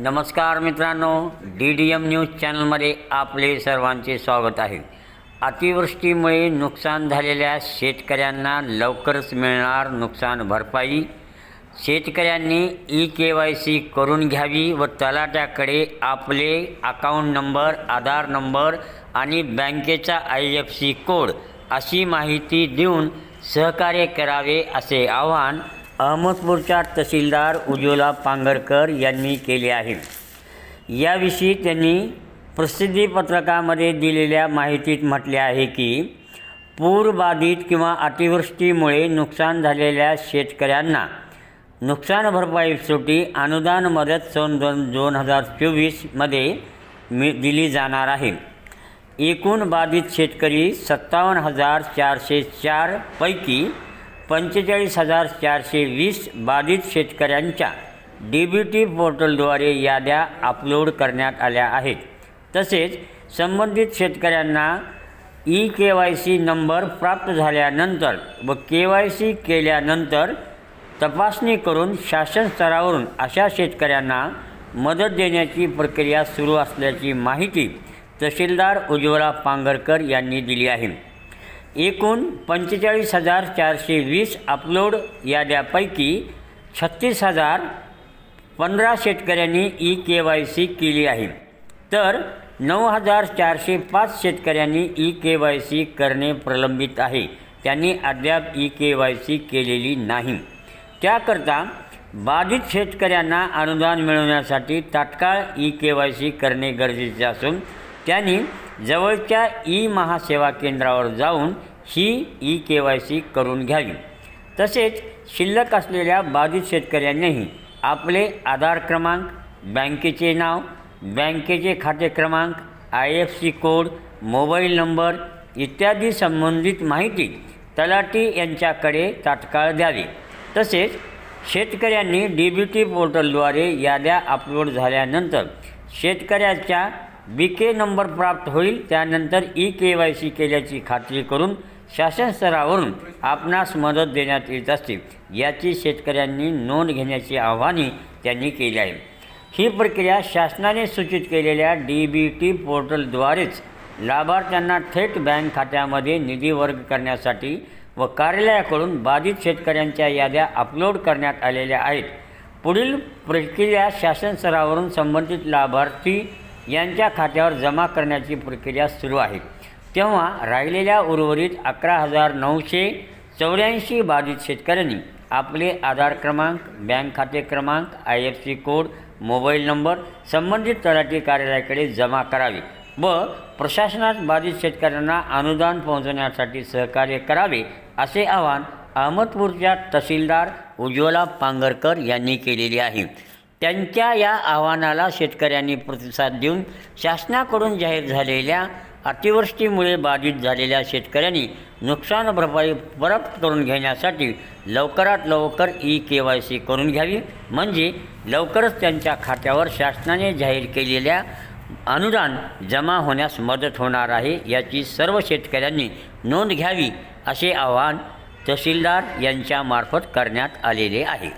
नमस्कार मित्रांनो D D M news चॅनलमध्ये आपले सर्वांचे स्वागत आहे. अतिवृष्टीमुळे नुकसान झालेल्या शेतकऱ्यांना लवकरच मिळणार नुकसान भरपाई. शेतकऱ्यांनी ई के वाय सी करून घ्यावी व तलाट्याकडे आपले अकाउंट नंबर आधार नंबर आणि बँकेचा आय एफ सी कोड अशी माहिती देऊन सहकार्य करावे असे आवाहन अहमदपूरच्या तहसीलदार उज्ज्वला पांगरकर यांनी केले आहे. याविषयी त्यांनी प्रसिद्धीपत्रकामध्ये दिलेल्या माहितीत म्हटले आहे की पूरबाधित किंवा अतिवृष्टीमुळे नुकसान झालेल्या शेतकऱ्यांना नुकसान भरपाई अनुदान मदत सन दोन दोन हजार चोवीसमध्ये मी दिली जाणार आहे. एकूण बाधित शेतकरी सत्तावन्न हजार चारशे चारपैकी पंचेचाळीस हजार चारशे वीस बाधित शेतकऱ्यांच्या डी बी टी पोर्टलद्वारे याद्या अपलोड करण्यात आल्या आहेत. तसेच संबंधित शेतकऱ्यांना E K Y C number प्राप्त झाल्यानंतर व के वाय सी केल्यानंतर तपासणी करून शासन स्तरावरून अशा शेतकऱ्यांना मदत देण्याची प्रक्रिया सुरू असल्याची माहिती तहसीलदार उज्ज्वला पांगरकर यांनी दिली आहे. एकूण पंचेचाळीस हजार चारशे वीस अपलोड याद्यापैकी छत्तीस हजार पंधरा शेतकऱ्यांनी ई के वाय सी केली आहे. तर नऊ हजार चारशे पाच शेतकऱ्यांनी ई के वाय सी करणे प्रलंबित आहे. त्यांनी अद्याप ई के वाय सी केलेली नाही. त्याकरता बाधित शेतकऱ्यांना अनुदान मिळवण्यासाठी तात्काळ ई के वाय सी करणे गरजेचे असून त्यांनी जवळच्या ई महासेवा केंद्रावर जाऊन ही ई के वाय सी करून घ्यावी. तसेच शिल्लक असलेल्या बाधित शेतकऱ्यांनीही आपले आधार क्रमांक बँकेचे नाव बँकेचे खाते क्रमांक I F C code mobile number इत्यादी संबंधित माहिती तलाठी यांच्याकडे तात्काळ द्यावी. तसेच शेतकऱ्यांनी डी बी टी पोर्टलद्वारे याद्या अपलोड झाल्यानंतर शेतकऱ्याच्या बी के नंबर प्राप्त होईल त्यानंतर ई के वाय सी केल्याची खात्री करून शासन स्तरावरून आपणास मदत देण्यात येत असते याची शेतकऱ्यांनी नोंद घेण्याचे आव्हानही त्यांनी केले आहे. ही प्रक्रिया शासनाने सूचित केलेल्या डी बी टी पोर्टलद्वारेच लाभार्थ्यांना थेट बँक खात्यामध्ये निधी वर्ग करण्यासाठी व कार्यालयाकडून बाधित शेतकऱ्यांच्या याद्या अपलोड करण्यात आलेल्या आहेत. पुढील प्रक्रिया शासन स्तरावरून संबंधित लाभार्थी यांच्या खात्यावर जमा करण्याची प्रक्रिया सुरू आहे. तेव्हा राहिलेल्या उर्वरित अकरा हजार नऊशे चौऱ्याऐंशी बाधित शेतकऱ्यांनी आपले आधार क्रमांक बँक खाते क्रमांक I F C code mobile number संबंधित तलाठी कार्यालयाकडे जमा करावे व प्रशासनात बाधित शेतकऱ्यांना अनुदान पोहोचवण्यासाठी सहकार्य करावे असे आवाहन अहमदपूरच्या तहसीलदार उज्ज्वला पांगरकर यांनी केलेले आहे. त्यांच्या या आव्हानाला शेतकऱ्यांनी प्रतिसाद देऊन शासनाकडून जाहीर झालेल्या अतिवृष्टीमुळे बाधित झालेल्या शेतकऱ्यांनी नुकसान भरपाई परत करून घेण्यासाठी लवकरात लवकर ई के वाय सी करून घ्यावी. म्हणजे लवकरच त्यांच्या खात्यावर शासनाने जाहीर केलेल्या अनुदान जमा होण्यास मदत होणार आहे याची सर्व शेतकऱ्यांनी नोंद घ्यावी असे आवाहन तहसीलदार यांच्यामार्फत करण्यात आलेले आहे.